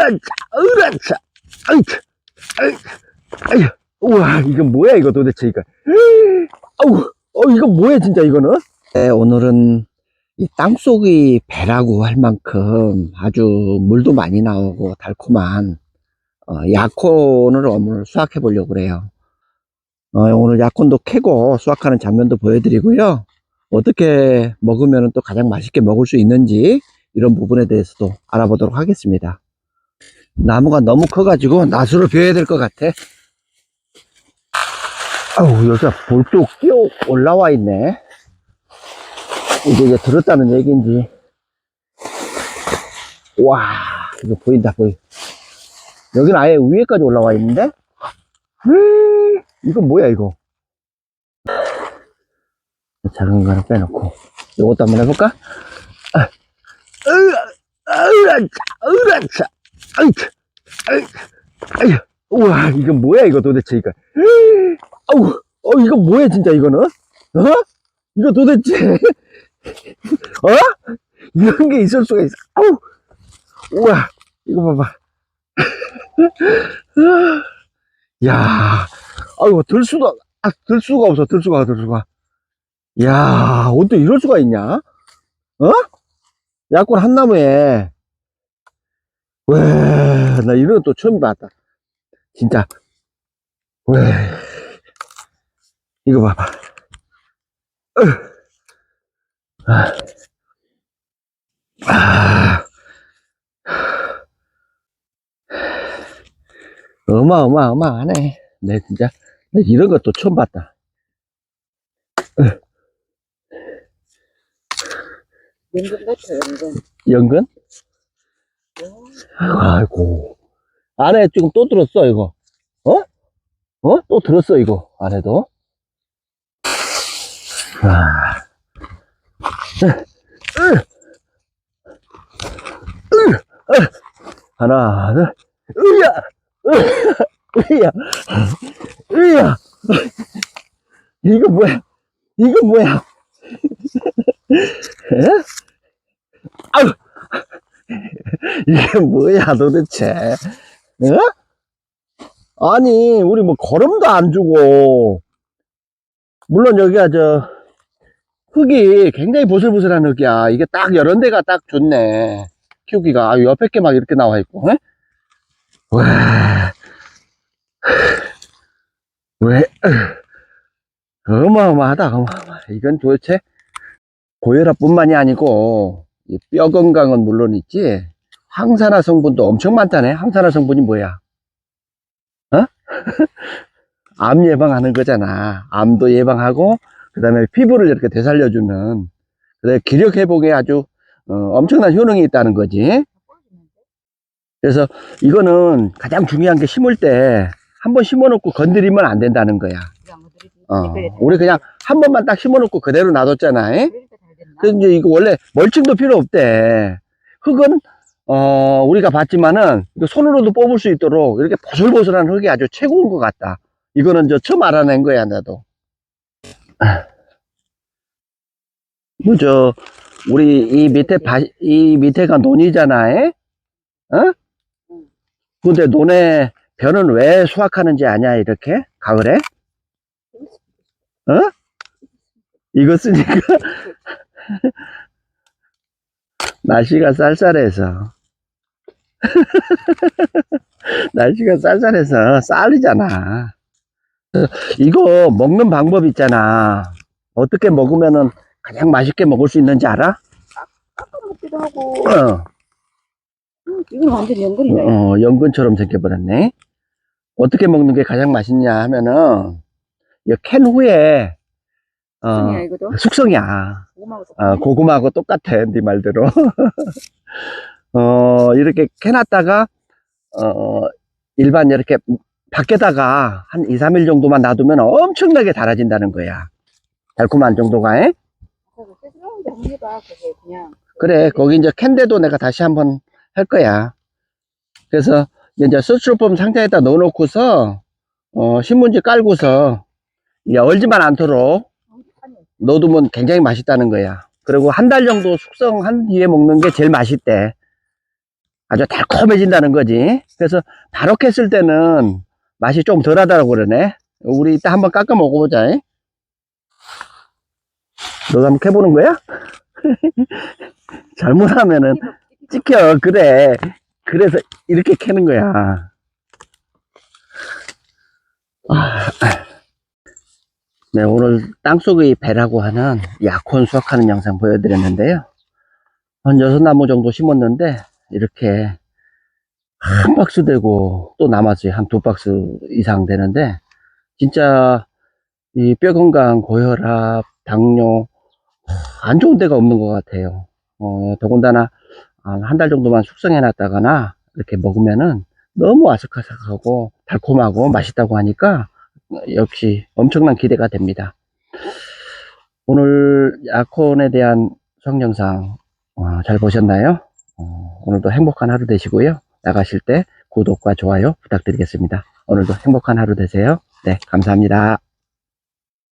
으라차, 으라차, 아이차, 아이, 아이, 우와, 이건 뭐야, 이거 도대체, 이거. 아우, 어, 이거 뭐야, 진짜, 이거는? 네, 오늘은 이 땅속의 배라고 할 만큼 아주 물도 많이 나오고 달콤한, 어, 약혼을 오늘 수확해 보려고 그래요. 어, 오늘 약혼도 캐고 수확하는 장면도 보여드리고요. 어떻게 먹으면 또 가장 맛있게 먹을 수 있는지 이런 부분에 대해서도 알아보도록 하겠습니다. 나무가 너무 커가지고 낫으로 베어야 될 것 같아. 아우, 여기가 볼도 끼어 올라와 있네. 이제, 이제 들었다는 얘기인지. 와, 이거 보인다, 보이. 여기는 아예 위에까지 올라와 있는데? 음, 이건 뭐야, 이거? 작은 거는 빼놓고. 이것도 한번 해볼까? 아, 으아, 으라차, 으라차, 아이차, 아이, 아이, 우와, 이건 뭐야, 이거 도대체, 이거. 아우, 어, 이거 뭐야, 진짜, 이거는? 어? 이거 도대체, 어? 이런 게 있을 수가 있어. 아우, 우와, 이거 봐봐. 야, 아이고, 들 수가, 아, 들 수가 없어, 들 수가, 들 수가. 야, 어떻게 이럴 수가 있냐? 어? 약골 한 나무에. 왜, 나 이런 거또 처음 봤다. 진짜. 왜. 이거 봐봐. 으. 아. 아. 어마어마어마하네. 내 진짜. 나 이런 것도 처음 봤다. 연금 같아, 연금. 연근? 아이고. 안에 지금 또 들었어, 이거. 어? 어? 또 들었어, 이거. 안에도. 아. 하나, 둘, 으야! 으야! 으야! 이거 뭐야? 이거 뭐야? 에? 아유! 이게 뭐야 도대체? 어? 아니 우리 뭐 걸음도 안 주고 물론 여기가 저 흙이 굉장히 보슬보슬한 흙이야 이게 딱 이런 데가 딱 좋네 키우기가 아, 옆에 게 막 이렇게 나와 있고 에? 와. 왜 어마어마하다 어마어마 이건 도대체 고혈압뿐만이 아니고 이뼈 건강은 물론 있지 항산화 성분도 엄청 많다네 항산화 성분이 뭐야 어? 암 예방하는 거잖아 암도 예방하고 그 다음에 피부를 이렇게 되살려주는 그다음에 기력 회복에 아주 어, 엄청난 효능이 있다는 거지 그래서 이거는 가장 중요한 게 심을 때 한 번 심어놓고 건드리면 안 된다는 거야 어, 우리 그냥 한 번만 딱 심어놓고 그대로 놔뒀잖아 에? 그래서 이제 이거 원래 멀칭도 필요 없대. 흙은, 어, 우리가 봤지만은, 손으로도 뽑을 수 있도록 이렇게 보슬보슬한 흙이 아주 최고인 것 같다. 이거는 저 처음 알아낸 거야, 나도. 뭐, 저, 우리 이 밑에 바, 이 밑에가 논이잖아, 에? 어? 근데 논에 벼는 왜 수확하는지 아냐, 이렇게? 가을에? 어? 이거 쓰니까? 날씨가 쌀쌀해서 날씨가 쌀쌀해서 쌀이잖아 이거 먹는 방법 있잖아 어떻게 먹으면은 가장 맛있게 먹을 수 있는지 알아? 깎아 먹기도 하고. 어, 음, 이건 완전 연근이네. 어 연근처럼 생겨버렸네 어떻게 먹는 게 가장 맛있냐 하면은 이캔 후에 어, 이거도. 숙성이야 고구마하고 아, 고구마하고 똑같아, 네 말대로. 어, 이렇게 캐놨다가, 어, 일반 이렇게 밖에다가 한 2, 3일 정도만 놔두면 엄청나게 달아진다는 거야. 달콤한 정도가, 에? 그냥. 그래, 거기 이제 캔데도 내가 다시 한번 할 거야. 그래서 이제 스티로폼 상자에다 넣어놓고서, 어, 신문지 깔고서, 이제 얼지만 않도록 넣어두면 굉장히 맛있다는 거야. 그리고 한 달 정도 숙성한 뒤에 먹는 게 제일 맛있대. 아주 달콤해진다는 거지. 그래서 바로 캤을 때는 맛이 좀 덜하다고 그러네. 우리 이따 한번 깎아 먹어보자. 잉? 너도 한번 캐보는 거야? 잘못하면은 찍혀. 그래. 그래서 이렇게 캐는 거야. 아, 네, 오늘 땅속의 배라고 하는 약혼 수확하는 영상 보여드렸는데요. 한 여섯 나무 정도 심었는데, 이렇게 한 박스 되고 또 남았어요. 한 두 박스 이상 되는데, 진짜 이 뼈 건강, 고혈압, 당뇨, 안 좋은 데가 없는 것 같아요. 어, 더군다나 한 달 정도만 숙성해 놨다거나 이렇게 먹으면은 너무 아삭아삭하고 달콤하고 맛있다고 하니까 역시 엄청난 기대가 됩니다. 오늘 약혼에 대한 성영상 어, 잘 보셨나요? 어, 오늘도 행복한 하루 되시고요. 나가실 때 구독과 좋아요 부탁드리겠습니다. 오늘도 행복한 하루 되세요. 네, 감사합니다.